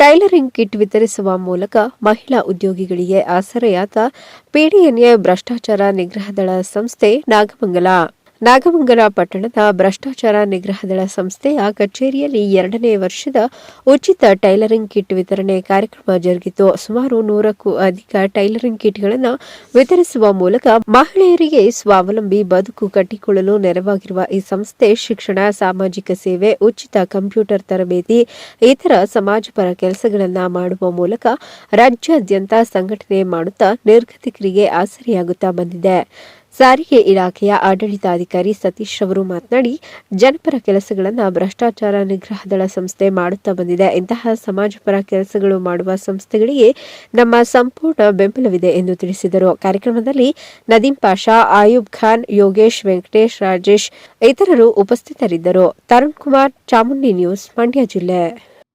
Tailoring kit ವಿತರಿಸುವ ಮೂಲಕ ಮಹಿಳಾ ಉದ್ಯೋಗಿಗಳಿಗೆ ಆಸರೆಯಾದ ಪಿಡಿಎನ್ಎ ಭ್ರಷ್ಟಾಚಾರ ನಿಗ್ರಹ ದಳ ಸಂಸ್ಥೆ ನಾಗಮಂಗಲ. ನಾಗಮಂಗಲ ಪಟ್ಟಣದ ಭ್ರಷ್ಟಾಚಾರ ನಿಗ್ರಹ ದಳ ಸಂಸ್ಥೆಯ ಕಚೇರಿಯಲ್ಲಿ ಎರಡನೇ ವರ್ಷದ ಉಚಿತ ಟೈಲರಿಂಗ್ ಕಿಟ್ ವಿತರಣೆ ಕಾರ್ಯಕ್ರಮ ಜರುಗಿತು. ಸುಮಾರು ನೂರಕ್ಕೂ ಅಧಿಕ ಟೈಲರಿಂಗ್ ಕಿಟ್ಗಳನ್ನು ವಿತರಿಸುವ ಮೂಲಕ ಮಹಿಳೆಯರಿಗೆ ಸ್ವಾವಲಂಬಿ, ಬದುಕು ಕಟ್ಟಿಕೊಳ್ಳಲು ನೆರವಾಗಿರುವ ಈ ಸಂಸ್ಥೆ ಶಿಕ್ಷಣ, ಸಾಮಾಜಿಕ ಸೇವೆ, ಉಚಿತ ಕಂಪ್ಯೂಟರ್ ತರಬೇತಿ, ಇತರ ಸಮಾಜಪರ ಕೆಲಸಗಳನ್ನು ಮಾಡುವ ಮೂಲಕ ರಾಜ್ಯಾದ್ಯಂತ ಸಂಘಟನೆ ಮಾಡುತ್ತಾ ನಿರ್ಗತಿಕರಿಗೆ ಆಸರೆಯಾಗುತ್ತಾ ಬಂದಿದೆ. ಸಾರಿಗೆ ಇಲಾಖೆಯ ಆಡಳಿತಾಧಿಕಾರಿ ಸತೀಶ್ ಅವರು ಮಾತನಾಡಿ, ಜನಪರ ಕೆಲಸಗಳನ್ನು ಭ್ರಷ್ಟಾಚಾರ ನಿಗ್ರಹ ದಳ ಸಂಸ್ಥೆ ಮಾಡುತ್ತಾ ಬಂದಿದೆ. ಇಂತಹ ಸಮಾಜಪರ ಕೆಲಸಗಳು ಮಾಡುವ ಸಂಸ್ಥೆಗಳಿಗೆ ನಮ್ಮ ಸಂಪೂರ್ಣ ಬೆಂಬಲವಿದೆ ಎಂದು ತಿಳಿಸಿದರು. ಕಾರ್ಯಕ್ರಮದಲ್ಲಿ ನದೀಂ ಪಾಷಾ, ಆಯೂಬ್ ಖಾನ್, ಯೋಗೇಶ್ ವೆಂಕಟೇಶ್, ರಾಜೇಶ್ ಇತರರು ಉಪಸ್ಥಿತರಿದ್ದರು. ತರುಣ್ ಕುಮಾರ್, ಚಾಮುಂಡಿ ನ್ಯೂಸ್, ಮಂಡ್ಯ ಜಿಲ್ಲೆ.